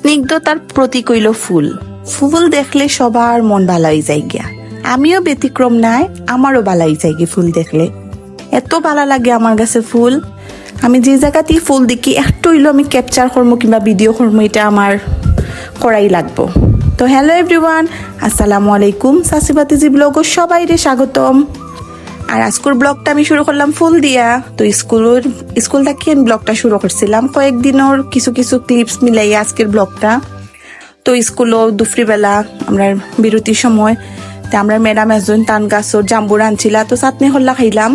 স্নিগ্ধতার প্রতীক হইল ফুল। ফুল দেখলে সবার মন ভালাই যায় গিয়া আমিও ব্যতিক্রম নাই, আমারও ভালাই যায় গিয়ে ফুল দেখলে। এত ভালো লাগে আমার কাছে ফুল। আমি যে জায়গাতেই ফুল দেখি একটু হইল আমি ক্যাপচার করব কিংবা ভিডিও করব এটা আমার করাই লাগবো। তো হ্যালো এভরিওয়ান আসসালামু আলাইকুম। সাসিবাতিজি ব্লগ সবাইরে স্বাগতম। আর আজকের ব্লগটা আমি শুরু করলাম ফুল দিয়া তো স্কুলের স্কুল থেকে আমি ব্লগটা শুরু করছিলাম। কয়েকদিনের কিছু কিছু ক্লিপস মিলাই আজকের ব্লগটা। তো স্কুলও দুপুরিবেলা আমরা বিরতির সময়, তে আমরা ম্যাডাম একজন তান গাছর জাম্বুর আনছিলা, তো চাটনি হল্লা খাইলাম।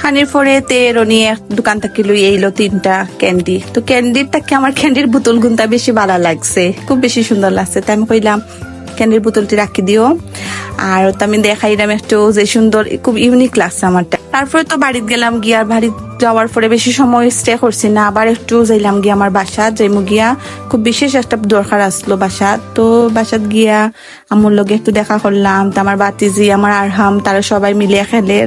খানির পরে তে রনি এক দোকান থেকে লই এইলো তিনটা ক্যান্ডি। তো ক্যান্ডির থেকে আমার ক্যান্ডির বোতল গুনটা বেশি ভালো লাগছে, খুব বেশি সুন্দর লাগছে। তাই আমি কইলাম, ক্যান্ডির বোতলটি রাখি দিও। আর তো আমি দেখাইলাম একটু যে সুন্দর, খুব ইউনিক লাগছে আমারটা। তারপরে তো বাড়িতে গেলাম গিয়া বাড়ি যাওয়ার পরে বেশি সময় স্টে করছি না। আবার একটু যাইলাম গিয়া আমার বাসা যাইমু গিয়া খুব বিশেষ একটা দরকার আসলো বাসা তো বাসাত গিয়া আমার লগে একটু দেখা করলাম, তো আমার বাতিজি আমার আরহাম, তারা সবাই মিলে খেলে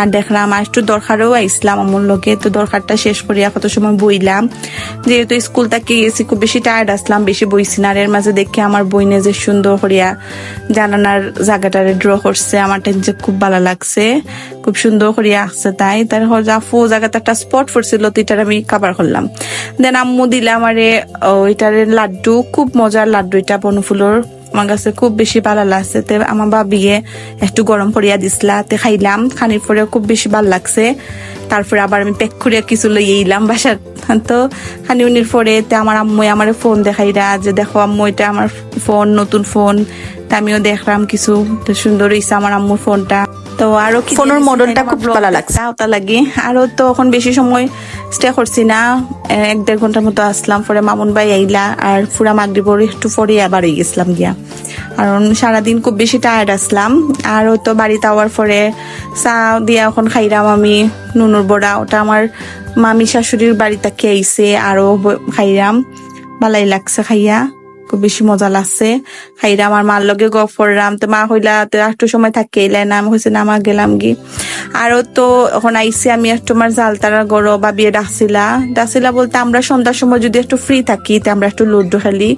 আর দেখলাম আর একটু দরকারও আইসলাম আমার লগে তো দরকারটা শেষ করিয়া কত সময় বইলাম। যেহেতু স্কুল থেকে গেছি, খুব বেশি টায়ার্ড আসলাম, বেশি বইছি না এর মাঝে দেখে আমার বইনে যে সুন্দর করিয়া জানানার জায়গাটারে ড্র করছে আমার যে খুব ভালো লাগছে, খুব সুন্দর করিয়া আসছে তাই। তার জাফু জায়গাতে একটা স্পট পড়ছিল, তো এটার আমি কাবার করলাম। দেন আম্মু দিলাম আরে ওইটারে লাড্ডু, খুব মজার লাড্ডু এটা, বনফুলোর। আমার কাছে খুব বেশি ভালো লাগছে। তে আমার বাবিয়ে একটু গরম করিয়া দিছিলা, তে খাইলাম, খানির পরে খুব বেশি ভালো লাগছে। তারপরে আবার আমি প্যাক করে কিছু লই এলাম বাসার। তো খানি উনির পরে তে আমার আম্মু আমার ফোন দেখাইরা যে, দেখো আম্মু, এটা আমার ফোন নতুন ফোন তা আমিও দেখলাম কিছু সুন্দর হয়েছে আমার আম্মুর ফোনটা তো আরও ফোনের মডেলটা খুব ভালো লাগছে। ওটা লাগে। আরও তো এখন বেশি সময় স্টে করছি না। এক দেড় ঘণ্টার মতো আসলাম পরে মামুন ভাই আইলা আর ফুরা মাগরিবর একটু পরে আবার হয়ে গেছিলাম গিয়া। কারণ সারাদিন খুব বেশি টায়ার্ড আসলাম। আর তো বাড়িতে আওয়ার পরে চা দিয়া এখন খাইলাম আমি নুনুর বড়া ওটা আমার মামি শাশুড়ির বাড়িতে খেয়েছে আরও ব- খাইলাম ভালাই লাগছে খাইয়া। খুব বেশি মজা লাগছে। খাইরা আমার মার লগে গপ করলাম। তো মা হইলা তো একটু সময় থাকে? এলে না। হয়েছে না মা, গেলাম গি। আরও তো এখন আইসি আমি একটু আমার জালতারা গরো বা বিয়ে ডাকছিলা। ডাকছিলা বলতে আমরা সন্ধ্যার সময় যদি একটু ফ্রি থাকি, তো আমরা একটু লুডো খেলি।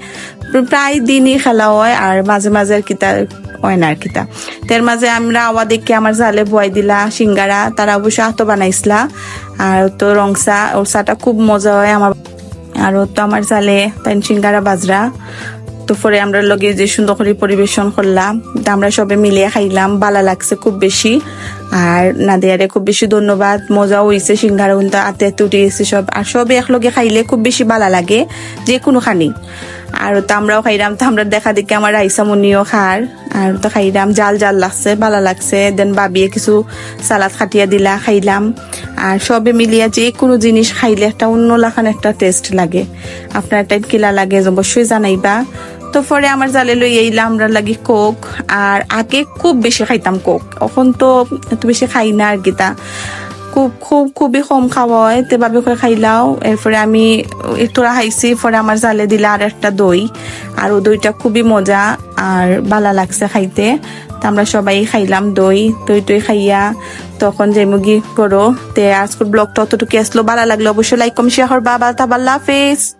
প্রায় দিনই খেলা হয় আর মাঝে মাঝে আর কি তা হয় না আর কি তা। তার মাঝে আমরা আওয়া দেখে আমার জালে বয় দিলা সিঙ্গারা। তারা অবশ্য আতো বানাইছিলা। আর তো রংসা ওর চাটা খুব মজা হয়। আমার আর তো আমার জালে তাই সিঙ্গারা বাজরা। তো পরে আমরা লগে যে সুন্দর করে পরিবেশন করলাম, তা আমরা সবে মিলিয়ে খাইলাম ভালো লাগছে খুব বেশি। আর নাদিয়ারে খুব বেশি ধন্যবাদ, মজাও হইছে সিঙ্গারা কিন্তু আতে উঠে গেছে সব। আর সবে একলগে খাইলে খুব বেশি ভালো লাগে, যে কোনো খানি আর তো আমরাও খাইলাম, তো আমরা দেখা দেখি আমার রাইসা মুনিও খার। আর তো খাইলাম, জাল জাল লাগছে ভালো লাগছে। দেন বাবিয়ে কিছু সালাদ খাটিয়া দিলা, খাইলাম। আর সবে মিলিয়া যে কোনো জিনিস খাইলে একটা অন্য লাখান একটা টেস্ট লাগে। আপনার টাইম কিলা লাগে, অবশ্যই জানাইবা। তো পরে আমার জালে লই এইলাম আমরা লাগি কোক, আর আগে খুব বেশি খাইতাম কোক। এখন তো এত বেশি খাই না আর গীতা খুব খুব, খুবই কম খাওয়া হয় তে বাবে করে খাইলাও। এরপরে আমি একটুরা খাইছি, পরে আমার জালে দিলা আর একটা দই। আর ও দইটা খুবই মজা আর ভালো লাগছে খাইতে। তা আমরা সবাই খাইলাম দই দই টই খাইয়া তখন যে মুগি করো তে আজকের ব্লগটা অতটুকু আসলো। ভালো লাগল অবশ্যই লাইক কম শেয়ার করবা। বা তাবাল্লা হাফেজ।